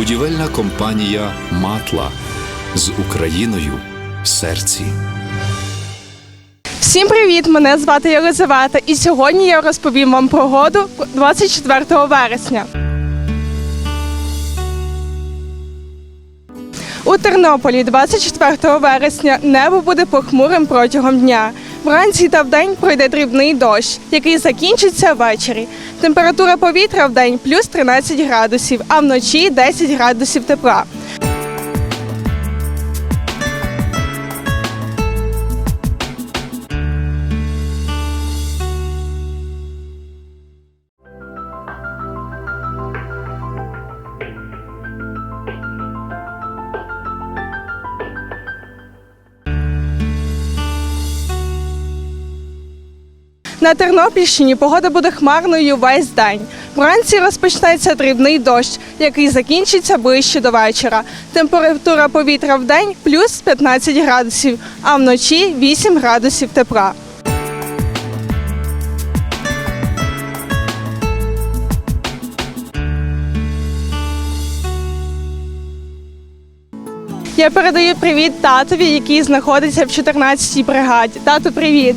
Будівельна компанія Матла з Україною в серці. Всім привіт! Мене звати Єлизавета, і сьогодні я розповім вам про году 24 вересня. У Тернополі 24 вересня небо буде похмурим протягом дня. Вранці та вдень пройде дрібний дощ, який закінчиться ввечері. Температура повітря вдень плюс 13 градусів, а вночі 10 градусів тепла. На Тернопільщині погода буде хмарною весь день. Вранці розпочнеться дрібний дощ, який закінчиться ближче до вечора. Температура повітря в день плюс 15 градусів, а вночі 8 градусів тепла. Я передаю привіт татові, який знаходиться в 14-й бригаді. Тато, привіт!